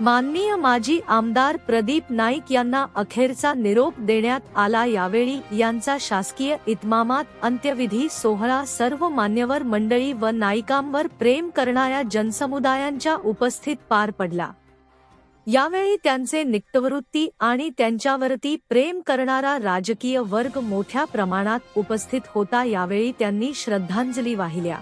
माननीय माजी आमदार प्रदीप नाईक यांना अखेरचा निरोप देण्यात आला यावेळी यांचा शासकीय इतमामात अंत्यविधी सोहळा सर्व मान्यवर मंडळी व नायिकांवर प्रेम करणाऱ्या जनसमुदायांच्या उपस्थित पार पडला. यावेळी त्यांचे निकटवृत्ती आणि त्यांच्यावरती प्रेम करणारा राजकीय वर्ग मोठ्या प्रमाणात उपस्थित होता यावेळी त्यांनी श्रद्धांजली वाहिल्या.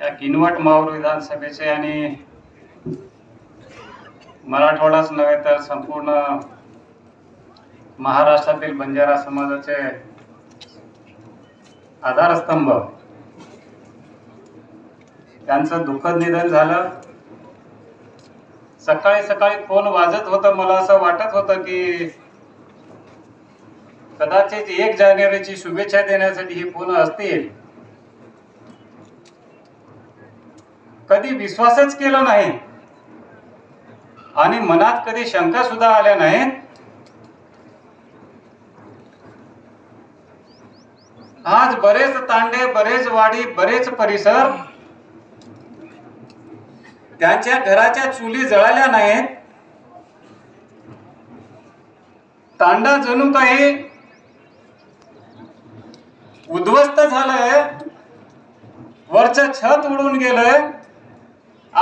या किनवट माऊर विधानसभेचे आणि मराठवाडाच नव्हे तर संपूर्ण महाराष्ट्रातील बंजारा समाजाचे आधारस्तंभ. त्यांचं दुःखद निधन झालं. सकाळी सकाळी फोन वाजत होतं. मला असं वाटत होतं की कदाचित एक जानेवारीची शुभेच्छा देण्यासाठी हे फोन असतील. कधी विश्वासच केला नाही. आणि मनात कधी शंका सुद्धा आल्या नाहीत. आज बरेच तांडे बरेच वाडी बरेच परिसर त्यांच्या घराच्या चुली जळाल्या नाहीत. तांडा जणू काही उद्ध्वस्त झालंय. वरचं छत उडून गेलंय.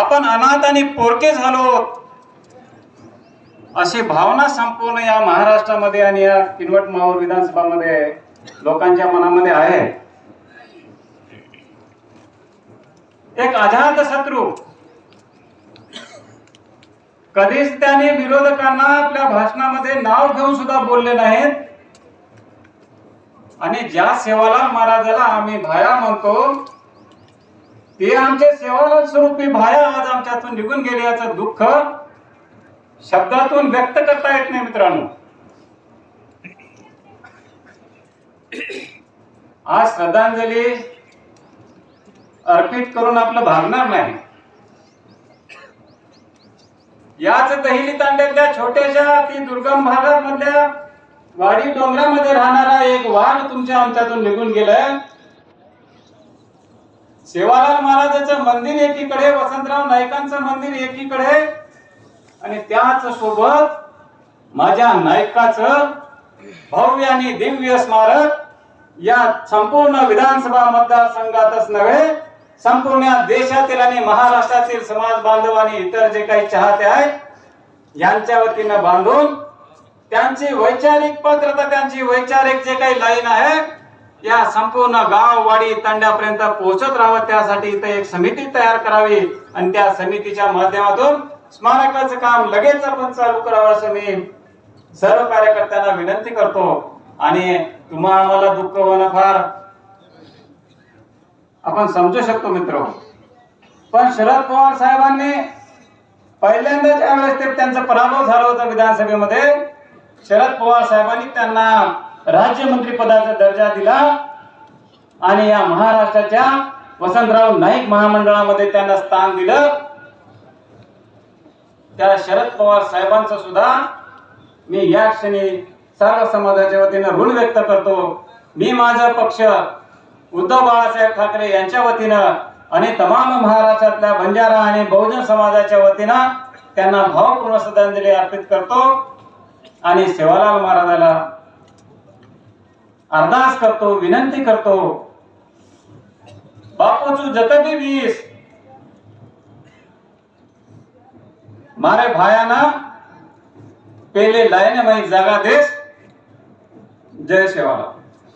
आपण अनाथ आणि पोरके झालो. अशी भावना संपूर्ण या महाराष्ट्रामध्ये आणि या किनवट माहूर विधानसभामध्ये लोकांच्या मनामध्ये आहे. एक अजात शत्रू. कधीच त्याने विरोधकांना आपल्या भाषणामध्ये नाव घेऊन सुद्धा बोलले नाहीत. आणि ज्या सेवालाल महाराजाला आम्ही भाया म्हणतो ते आमचे सेवालाल स्वरूपी भाया आज आमच्यातून निघून गेले याचं दुःख शब्दातून व्यक्त करता येत नाही मित्रांनो. आज श्रद्धांजली अर्पित करून आपलं भागणार नाही. याच दहिली तांड्यातल्या छोट्याशा ती दुर्गम भागामधल्या वाडी डोंगरामध्ये राहणारा एक वाघ तुमच्या आमच्यातून निघून गेलाय. सेवालाल महाराजाचं मंदिर एकीकडे वसंतराव नाईकांचं मंदिर एकीकडे आणि त्याच सोबत माझ्या नायकाचं भव्य आणि दिव्य स्मारक या संपूर्ण विधानसभा मतदारसंघातच नव्हे संपूर्ण देशातील आणि महाराष्ट्रातील समाज बांधव आणि इतर जे काही चाहते आहेत यांच्या वतीनं बांधून त्यांची वैचारिक पत्रता त्यांची वैचारिक जे काही लाईन आहे या संपूर्ण गाव वाडी तांड्यापर्यंत पोहोचत राहावं. त्यासाठी इथं एक समिती तयार करावी. आणि त्या समितीच्या माध्यमातून स्मारकाचं काम लगेच आपण चालू करावं असं मी सर्व कार्यकर्त्यांना विनंती करतो. आणि तुम्हा आम्हाला दुःख होणं फार आपण समजू शकतो मित्र. पण शरद पवार साहेबांनी पहिल्यांदा ज्या वेळेस ते त्यांचा पराभव झाला होता विधानसभेमध्ये. शरद पवार साहेबांनी त्यांना राज्यमंत्री पदाचा दर्जा दिला आणि या महाराष्ट्राच्या वसंतराव नाईक महामंडळामध्ये त्यांना स्थान दिलं. त्या शरद पवार साहेबांचं सुद्धा मी या क्षणी सर्व समाजाच्या वतीनं ऋण व्यक्त करतो. मी माझा पक्ष उद्धव बाळासाहेब ठाकरे यांच्या वतीनं आणि तमाम महाराष्ट्रातल्या बंजारा आणि बहुजन समाजाच्या वतीनं त्यांना भावपूर्ण श्रद्धांजली अर्पित करतो. आणि सेवालाल महाराजाला અરદાસ કરતો, વિનંતી કરતો, બાપુ છું જતબી વીસ મારે ભાયાના પેલે લાઈને મય જગા દેશ. જય સેવાલા